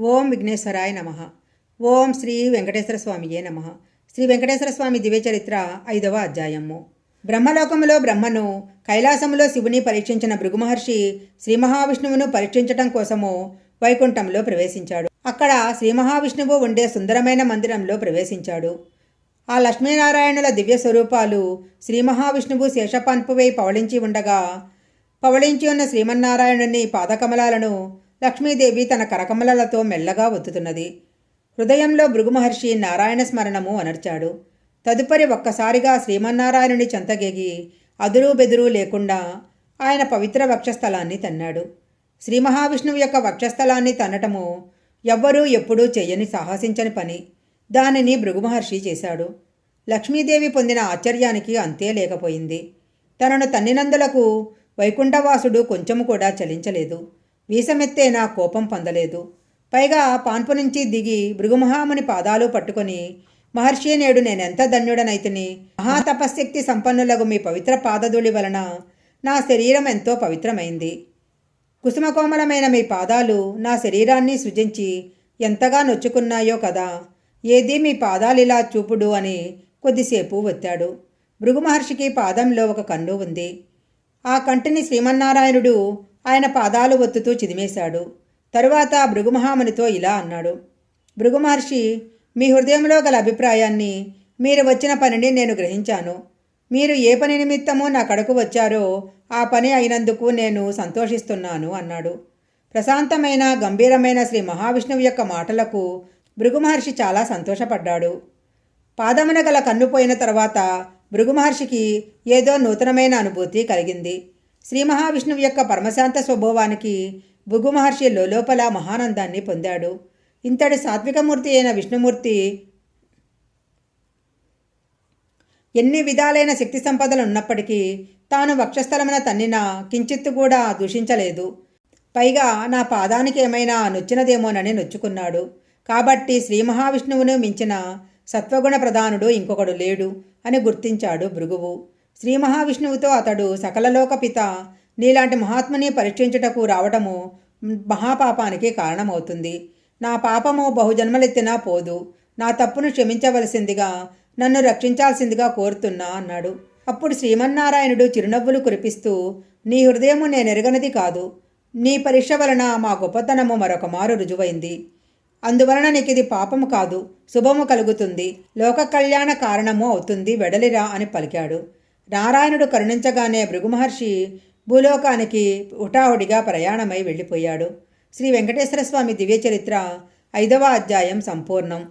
ఓం విఘ్నేశ్వరాయ నమ. ఓం శ్రీ వెంకటేశ్వర స్వామియే నమ. శ్రీ వెంకటేశ్వర స్వామి దివ్య చరిత్ర ఐదవ అధ్యాయము. బ్రహ్మలోకములో బ్రహ్మను కైలాసములో శివుని పరీక్షించిన భృగు మహర్షి శ్రీ మహావిష్ణువును పరీక్షించటం కోసము వైకుంఠంలో ప్రవేశించాడు. అక్కడ శ్రీ మహావిష్ణువు ఉండే సుందరమైన మందిరంలో ప్రవేశించాడు. ఆ లక్ష్మీనారాయణుల దివ్య స్వరూపాలు శ్రీ మహావిష్ణువు శేషపాన్పువై పవళించి ఉండగా పవళించి ఉన్న శ్రీమన్నారాయణుని పాదకమలాలను లక్ష్మీదేవి తన కరకమలలతో మెల్లగా ఒత్తుతున్నది. హృదయంలో భృగుమహర్షి నారాయణ స్మరణము అనర్చాడు. తదుపరి ఒక్కసారిగా శ్రీమన్నారాయణుని చెంతగెగి అదురు బెదురు లేకుండా ఆయన పవిత్ర వక్షస్థలాన్ని తన్నాడు. శ్రీ మహావిష్ణువు యొక్క వక్షస్థలాన్ని తన్నటము ఎవ్వరూ ఎప్పుడూ చెయ్యని సాహసించని పని దానిని భృగుమహర్షి చేశాడు. లక్ష్మీదేవి పొందిన ఆశ్చర్యానికి అంతే లేకపోయింది. తనను తన్నినందులకు వైకుంఠవాసుడు కొంచెము కూడా చలించలేదు. వీసమెత్తే నా కోపం పొందలేదు. పైగా పాన్పు నుంచి దిగి భృగుమహాముని పాదాలు పట్టుకొని మహర్షి నేడు నేనెంత ధన్యుడనైతిని? మహాతపశక్తి సంపన్నులకు మీ పవిత్ర పాదధూళి వలన నా శరీరం ఎంతో పవిత్రమైంది. కుసుమకోమలమైన మీ పాదాలు నా శరీరాన్ని సృజించి ఎంతగా నొచ్చుకున్నాయో కదా ఏది మీ పాదాలు ఇలా చూపుడు అని కొద్దిసేపు ఒత్తాడు. భృగు మహర్షికి పాదంలో ఒక కన్ను ఉంది. ఆ కంటిని శ్రీమన్నారాయణుడు ఆయన పాదాలు ఒత్తుతూ చిదిమేశాడు. తరువాత భృగుమహామునితో ఇలా అన్నాడు. భృగు మహర్షి మీ హృదయంలో గల అభిప్రాయాన్ని మీరు వచ్చిన పనిని నేను గ్రహించాను. మీరు ఏ పని నిమిత్తమో నా కడకు వచ్చారో ఆ పని అయినందుకు నేను సంతోషిస్తున్నాను అన్నాడు. ప్రశాంతమైన గంభీరమైన శ్రీ మహావిష్ణువు యొక్క మాటలకు భృగుమహర్షి చాలా సంతోషపడ్డాడు. పాదమున గల కన్నుపోయిన తర్వాత భృగు మహర్షికి ఏదో నూతనమైన అనుభూతి కలిగింది. శ్రీ మహావిష్ణువు యొక్క పరమశాంత స్వభావానికి భృగు మహర్షి లోపల మహానందాన్ని పొందాడు. ఇంతటి సాత్వికమూర్తి అయిన విష్ణుమూర్తి ఎన్ని విధాలైన శక్తి సంపదలు ఉన్నప్పటికీ తాను వక్షస్థలమున తన్నిన కించిత్తు కూడా దూషించలేదు. పైగా నా పాదానికి ఏమైనా నొచ్చినదేమోనని నొచ్చుకున్నాడు. కాబట్టి శ్రీ మహావిష్ణువును మించిన సత్వగుణ ప్రధానుడు ఇంకొకడు లేడు అని గుర్తించాడు భృగువు. శ్రీ మహావిష్ణువుతో అతడు సకలలోక పిత. నీలాంటి మహాత్ముని పరీక్షించుటకు రావటము మహాపాపానికి కారణమవుతుంది. నా పాపము బహుజన్మలెత్తినా పోదు. నా తప్పును క్షమించవలసిందిగా నన్ను రక్షించాల్సిందిగా కోరుతున్నా అన్నాడు. అప్పుడు శ్రీమన్నారాయణుడు చిరునవ్వులు కురిపిస్తూ నీ హృదయము నేనెరగనది కాదు. నీ పరీక్ష వలన మా గొప్పతనము మరొక మారు రుజువైంది. అందువలన నీకు ఇది పాపము కాదు శుభము కలుగుతుంది. లోక కళ్యాణ కారణము అవుతుంది వెడలిరా అని పలికాడు. నారాయణుడు కరుణించగానే భృగు మహర్షి భూలోకానికి హుటాహుడిగా ప్రయాణమై వెళ్ళిపోయాడు. శ్రీ వెంకటేశ్వర స్వామి దివ్య చరిత్ర ఐదవ అధ్యాయం సంపూర్ణం.